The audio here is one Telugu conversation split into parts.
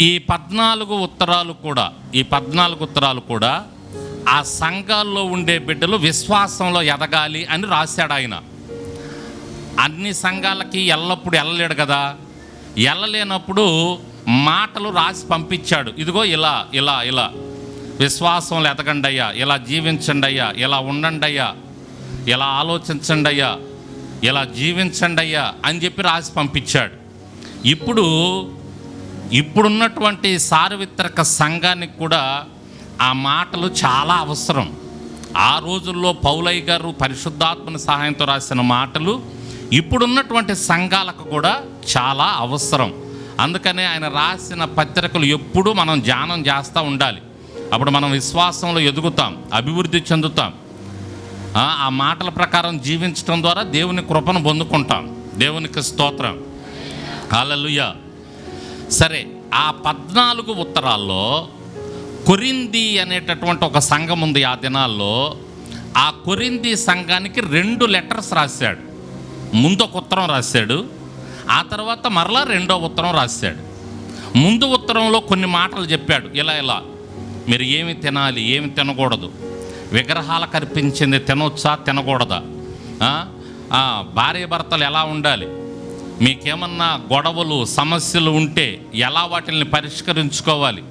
ఈ పద్నాలుగు ఉత్తరాలు కూడా ఈ పద్నాలుగు ఉత్తరాలు కూడా ఆ సంఘాల్లో ఉండే బిడ్డలు విశ్వాసంలో ఎదగాలి అని రాశాడు ఆయన. అన్ని సంఘాలకి ఎల్లప్పుడు వెళ్ళలేడు కదా. వెళ్ళలేనప్పుడు మాటలు రాసి పంపించాడు. ఇదిగో ఇలా ఇలా ఇలా. విశ్వాసంలో ఎదగండి అయ్యా. ఇలా జీవించండి అయ్యా. ఇలా ఉండండి అయ్యా. ఇలా ఆలోచించండి అయ్యా. ఇలా జీవించండి అయ్యా అని చెప్పి రాసి పంపించాడు. ఇప్పుడు ఇప్పుడున్నటువంటి సార్వత్రిక సంఘానికి కూడా ఆ మాటలు చాలా అవసరం. ఆ రోజుల్లో పౌలయ్య గారు పరిశుద్ధాత్మని సహాయంతో రాసిన మాటలు ఇప్పుడున్నటువంటి సంఘాలకు కూడా చాలా అవసరం. అందుకనే ఆయన రాసిన పత్రికలు ఎప్పుడూ మనం ధ్యానం చేస్తూ ఉండాలి. అప్పుడు మనం విశ్వాసంలో ఎదుగుతాం అభివృద్ధి చెందుతాం. ఆ మాటల ప్రకారం జీవించడం ద్వారా దేవుని కృపను పొందుకుంటాం. దేవునికి స్తోత్రం. హల్లెలూయా. సరే ఆ పద్నాలుగు ఉత్తరాల్లో కొరింది అనేటటువంటి ఒక సంఘం ఉంది ఆ దినాల్లో. ఆ కొరింది సంఘానికి రెండు లెటర్స్ రాశాడు. ముందు ఒక ఉత్తరం రాశాడు. ఆ తర్వాత మరలా రెండో ఉత్తరం రాశాడు. ముందు ఉత్తరంలో కొన్ని మాటలు చెప్పాడు. ఇలా ఇలా. మీరు ఏమి తినాలి ఏమి తినకూడదు. విగ్రహాలు కనిపించింది తినొచ్చా తినకూడదా? భార్య భర్తలు ఎలా ఉండాలి? మీకేమన్నా గొడవలు సమస్యలు ఉంటే ఎలా వాటిని పరిష్కరించుకోవాలి?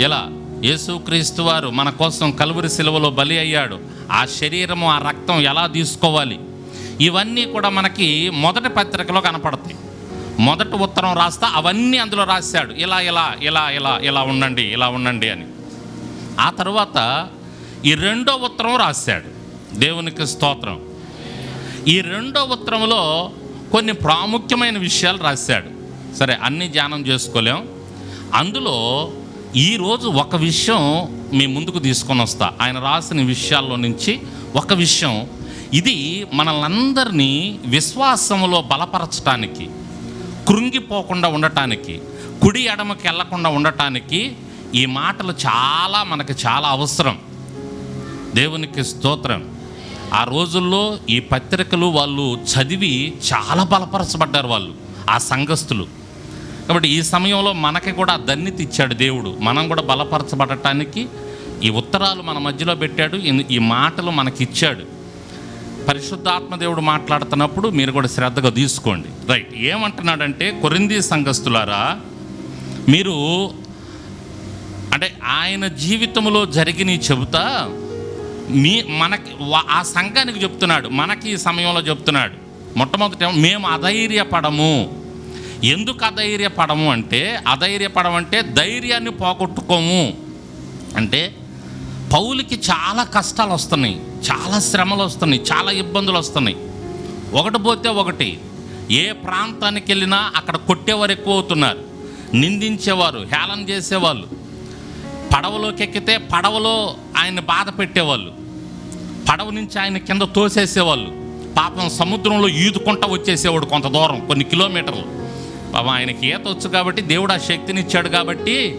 ఇలా యేసుక్రీస్తు వారు మన కోసం కలువరి సిలువలో బలి అయ్యాడు. ఆ శరీరము ఆ రక్తం ఎలా తీసుకోవాలి? ఇవన్నీ కూడా మనకి మొదటి పత్రికలో కనపడతాయి. మొదటి ఉత్తరం రాస్తా అవన్నీ అందులో రాశాడు. ఇలా ఇలా ఇలా ఇలా ఇలా ఉండండి ఇలా ఉండండి అని. ఆ తర్వాత ఈ రెండో ఉత్తరం రాశాడు. దేవునికి స్తోత్రం. ఈ రెండో ఉత్తరంలో కొన్ని ప్రాముఖ్యమైన విషయాలు రాశాడు. సరే అన్ని ధ్యానం చేసుకోలేం. అందులో ఈరోజు ఒక విషయం మీ ముందుకు తీసుకొని వస్తా. ఆయన రాసిన విషయాల్లో నుంచి ఒక విషయం. ఇది మనలందరినీ విశ్వాసంలో బలపరచటానికి కృంగిపోకుండా ఉండటానికి కుడి ఎడమకి వెళ్ళకుండా ఉండటానికి ఈ మాటలు చాలా మనకు చాలా అవసరం. దేవునికి స్తోత్రం. ఆ రోజుల్లో ఈ పత్రికలు వాళ్ళు చదివి చాలా బలపరచబడ్డారు వాళ్ళు ఆ సంఘస్థులు. కాబట్టి ఈ సమయంలో మనకి కూడా దన్నితి ఇచ్చాడు దేవుడు. మనం కూడా బలపరచబడటానికి ఈ ఉత్తరాలు మన మధ్యలో పెట్టాడు ఈ- మాటలు మనకి ఇచ్చాడు. పరిశుద్ధాత్మ దేవుడు మాట్లాడుతున్నప్పుడు మీరు కూడా శ్రద్ధగా తీసుకోండి. రైట్ ఏమంటున్నాడంటే కొరింది సంఘస్థులారా మీరు అంటే ఆయన జీవితంలో జరిగినవి చెబుతా మీ మనకి ఆ సంఘానికి చెప్తున్నాడు మనకి ఈ సమయంలో చెప్తున్నాడు. మొట్టమొదట మేము అధైర్యపడము. ఎందుకు అధైర్యపడము అంటే అధైర్యపడము అంటే ధైర్యాన్ని పోగొట్టుకోము. అంటే పౌలికి చాలా కష్టాలు వస్తున్నాయి చాలా శ్రమలు వస్తున్నాయి చాలా ఇబ్బందులు వస్తున్నాయి. ఒకటి పోతే ఒకటి ఏ ప్రాంతానికి వెళ్ళినా అక్కడ కొట్టేవారు ఎక్కువ అవుతున్నారు. నిందించేవారు హేళన చేసేవాళ్ళు. పడవలోకి ఎక్కితే పడవలో ఆయన బాధ పెట్టేవాళ్ళు. పడవ నుంచి ఆయన కింద తోసేసేవాళ్ళు. పాపం సముద్రంలో ఈదుకుంటా వచ్చేసేవాడు కొంత దూరం కొన్ని కిలోమీటర్లు. పాపం ఆయనకి ఈత వచ్చు కాబట్టి దేవుడు ఆ శక్తిని ఇచ్చాడు కాబట్టి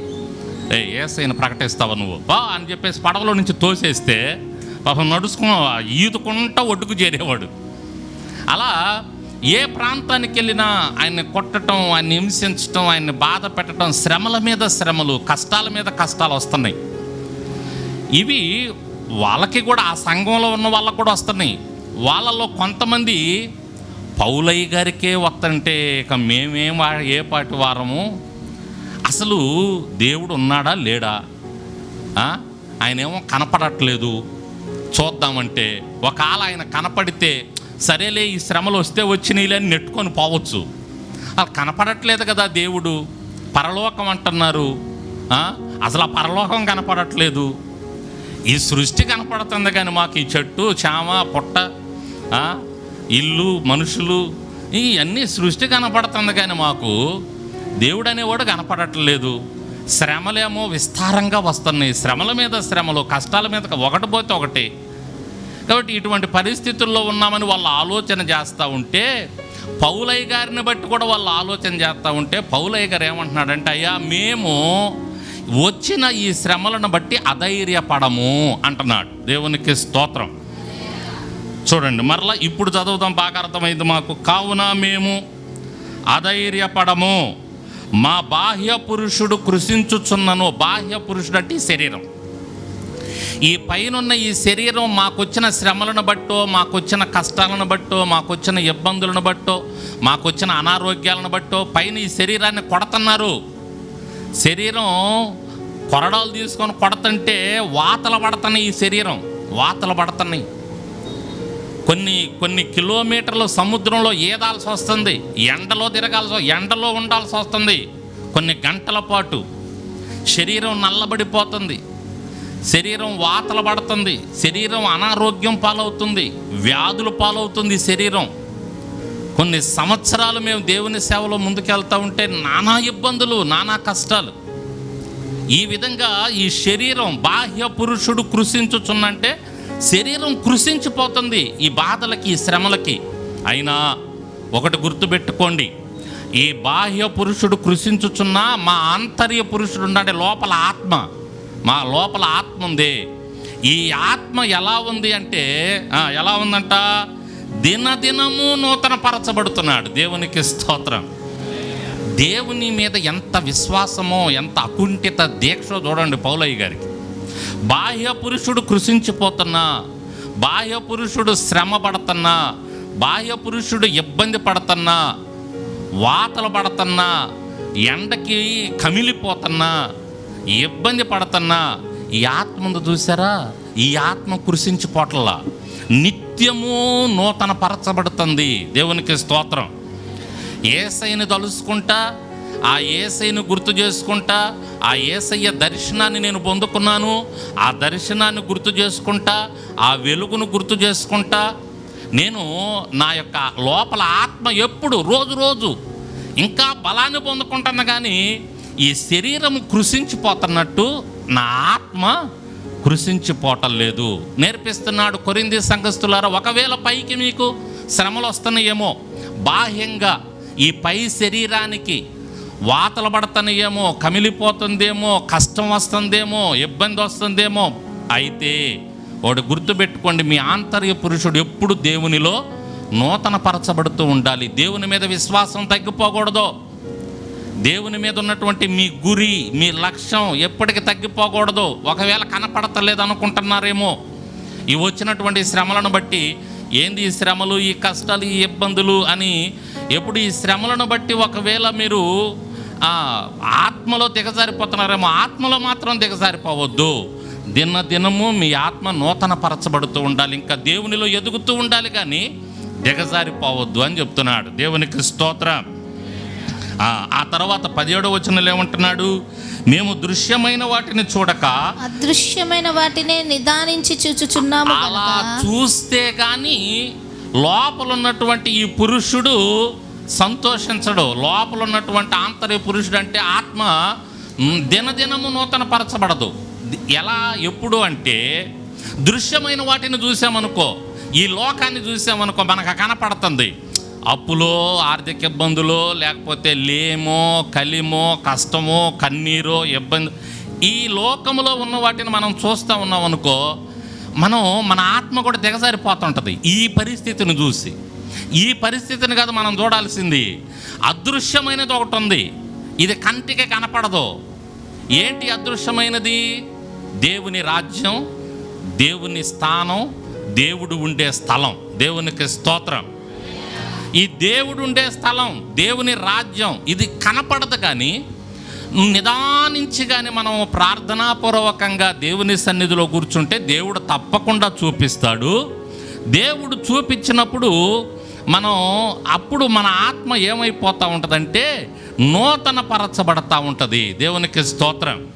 ఏ ఏసైన ప్రకటిస్తావు నువ్వు? బా అని చెప్పేసి పడవలో నుంచి తోసేస్తే పాపం నడుచుకున్న ఈదుకుంటా ఒడ్డుకు చేరేవాడు. అలా ఏ ప్రాంతానికి వెళ్ళినా ఆయన్ని కొట్టడం ఆయన్ని హింసించటం ఆయన్ని బాధ పెట్టడం శ్రమల మీద శ్రమలు కష్టాల మీద కష్టాలు వస్తున్నాయి. ఇవి వాళ్ళకి కూడా ఆ సంఘంలో ఉన్న వాళ్ళకు కూడా వస్తున్నాయి. వాళ్ళలో కొంతమంది పౌలయ్య గారికే వస్తుంటే ఇక మేమేం వా- ఏ పాటి వారము? అసలు దేవుడు ఉన్నాడా లేడా? ఆయన ఆయనేమో కనపడట్లేదు. చూద్దామంటే ఒకవేళ ఆయన కనపడితే సరేలే ఈ శ్రమలు వస్తే వచ్చినాయిలే నెట్టుకొని పోవచ్చు. అలా కనపడట్లేదు కదా దేవుడు. పరలోకం అంటున్నారు. అసలు ఆ పరలోకం కనపడట్లేదు. ఈ సృష్టి కనపడుతుంది కానీ మాకు ఈ చెట్టు చామ పొట్ట ఇల్లు మనుషులు ఇవన్నీ సృష్టి కనపడుతుంది కానీ మాకు దేవుడు అనేవాడు కనపడట్లేదు. శ్రమలేమో విస్తారంగా వస్తున్నాయి. శ్రమల మీద శ్రమలు కష్టాల మీద ఒకటి పోతే ఒకటి. కాబట్టి ఇటువంటి పరిస్థితుల్లో ఉన్నామని వాళ్ళు ఆలోచన చేస్తూ ఉంటే పౌలయ్య గారిని బట్టి కూడా వాళ్ళు ఆలోచన చేస్తూ ఉంటే పౌలయ్య గారు ఏమంటున్నాడంటే అయ్యా మేము వచ్చిన ఈ శ్రమలను బట్టి అధైర్యపడము అంటున్నాడు. దేవునికి స్తోత్రం. చూడండి మరలా ఇప్పుడు చదువుతాం బాగా అర్థమైంది మాకు. కావున మేము అధైర్యపడము. మా బాహ్య పురుషుడు కృషించుచున్నను. బాహ్య పురుషుడు అంటే శరీరం. ఈ పైనున్న ఈ శరీరం మాకొచ్చిన శ్రమలను బట్టో మాకొచ్చిన కష్టాలను బట్టో మాకొచ్చిన ఇబ్బందులను బట్టో మాకొచ్చిన అనారోగ్యాలను బట్టో పైన ఈ శరీరాన్ని కొడుతున్నారు. శరీరం కొరడాలు తీసుకొని కొడతంటే వాతలు పడుతున్నాయి ఈ శరీరం. వాతలు పడుతున్నాయి. కొన్ని కొన్ని కిలోమీటర్లు సముద్రంలో ఈదాల్సి వస్తుంది. ఎండలో తిరగాల్సి ఎండలో ఉండాల్సి వస్తుంది. కొన్ని గంటల పాటు శరీరం నల్లబడిపోతుంది. శరీరం వాతలు పడుతుంది శరీరం అనారోగ్యం పాలవుతుంది వ్యాధులు పాలవుతుంది శరీరం. కొన్ని సంవత్సరాలు మేము దేవుని సేవలో ముందుకెళ్తూ ఉంటే నానా ఇబ్బందులు నానా కష్టాలు. ఈ విధంగా ఈ శరీరం బాహ్య పురుషుడు కృషించుచున్నంటే శరీరం కృషించిపోతుంది ఈ బాధలకి ఈ శ్రమలకి. అయినా ఒకటి గుర్తుపెట్టుకోండి ఈ బాహ్య పురుషుడు కృషించుచున్నా మా ఆంతర్య పురుషుడు ఉన్నాడే లోపల ఆత్మ. మా లోపల ఆత్మ ఉంది. ఈ ఆత్మ ఎలా ఉంది అంటే ఎలా ఉందంట? దినదినము నూతన పరచబడుతున్నాడు దేవునికి స్తోత్రం. దేవుని మీద ఎంత విశ్వాసమో ఎంత అకుంఠిత దీక్ష చూడండి పౌలయ్య గారికి. బాహ్య పురుషుడు కృషించిపోతున్నా బాహ్య పురుషుడు శ్రమ పడుతున్నా బాహ్య పురుషుడు ఇబ్బంది పడుతున్నా వాతలు పడుతున్నా ఎండకి కమిలిపోతున్నా ఇబ్బంది పడుతున్నా ఈ ఆత్మ చూసారా? ఈ ఆత్మ కృషించిపోట్లా నిత్యము నూతన పరచబడుతుంది దేవునికి స్తోత్రం. ఏసైని తలుసుకుంటా ఆ ఏసైని గుర్తు చేసుకుంటా ఆ ఏసయ్య దర్శనాన్ని నేను పొందుకున్నాను. ఆ దర్శనాన్ని గుర్తు చేసుకుంటా ఆ వెలుగును గుర్తు చేసుకుంటా. నేను నా యొక్క లోపల ఆత్మ ఎప్పుడు రోజు రోజు ఇంకా బలాన్ని పొందుకుంటున్నా కానీ ఈ శరీరం కృషించిపోతున్నట్టు నా ఆత్మ కృషించిపోవటం లేదు నేర్పిస్తున్నాడు కొరింది సంఘస్థులారా ఒకవేళ పైకి మీకు శ్రమలు వస్తున్నాయేమో బాహ్యంగా ఈ పై శరీరానికి వాతలు పడుతున్నాయేమో కమిలిపోతుందేమో కష్టం వస్తుందేమో ఇబ్బంది వస్తుందేమో అయితే వాడు గుర్తుపెట్టుకోండి మీ ఆంతర్య పురుషుడు ఎప్పుడు దేవునిలో నూతన పరచబడుతూ ఉండాలి. దేవుని మీద విశ్వాసం తగ్గిపోకూడదు. దేవుని మీద ఉన్నటువంటి మీ గురి మీ లక్ష్యం ఎప్పటికి తగ్గిపోకూడదు. ఒకవేళ కనపడతలేదు అనుకుంటున్నారేమో. ఈ వచ్చినటువంటి శ్రమలను బట్టి ఏంది ఈ శ్రమలు ఈ కష్టాలు ఈ ఇబ్బందులు అని ఎప్పుడు ఈ శ్రమలను బట్టి ఒకవేళ మీరు ఆత్మలో దిగజారిపోతున్నారేమో ఆత్మలో మాత్రం దిగజారిపోవద్దు. దిన దినము మీ ఆత్మ నూతన పరచబడుతూ ఉండాలి. ఇంకా దేవునిలో ఎదుగుతూ ఉండాలి కానీ దిగజారిపోవద్దు అని చెప్తున్నాడు. దేవునికి స్తోత్రం. ఆ, తర్వాత పదిహేడో వచనంలో ఏమంటున్నాడు? మేము దృశ్యమైన వాటిని చూడక అదృశ్యమైన వాటినే నిదానించి చూచుచున్నాము అలా చూస్తే కానీ లోపల ఉన్నటువంటి ఈ పురుషుడు సంతోషించడు. లోపల ఉన్నటువంటి ఆంతర్య పురుషుడు అంటే ఆత్మ దినదినము నూతన పరచబడదు ఎలా ఎప్పుడు అంటే దృశ్యమైన వాటిని చూసామనుకో ఈ లోకాన్ని చూసామనుకో మనకు కనపడుతుంది. అప్పులో ఆర్థిక ఇబ్బందులో లేకపోతే లేమో కలిమో కష్టమో కన్నీరో ఇబ్బంది ఈ లోకంలో ఉన్న వాటిని మనం చూస్తూ ఉన్నాం అనుకో మనం మన ఆత్మ కూడా దిగజారిపోతుంటుంది. ఈ పరిస్థితిని చూసి. ఈ పరిస్థితిని కాదు మనం చూడాల్సింది. అదృశ్యమైనది ఒకటి ఉంది. ఇది కంటికి కనపడదు. ఏంటి అదృశ్యమైనది? దేవుని రాజ్యం దేవుని స్థానం దేవుడు ఉండే స్థలం. దేవునికి స్తోత్రం. ఈ దేవుడు ఉండే స్థలం దేవుని రాజ్యం ఇది కనపడదు కానీ నిదానించి కానీ మనం ప్రార్థనాపూర్వకంగా దేవుని సన్నిధిలో కూర్చుంటే దేవుడు తప్పకుండా చూపిస్తాడు. దేవుడు చూపించినప్పుడు మనం అప్పుడు మన ఆత్మ ఏమైపోతూ ఉంటుందంటే నూతన పరచబడతా ఉంటుంది. దేవునికి స్తోత్రం.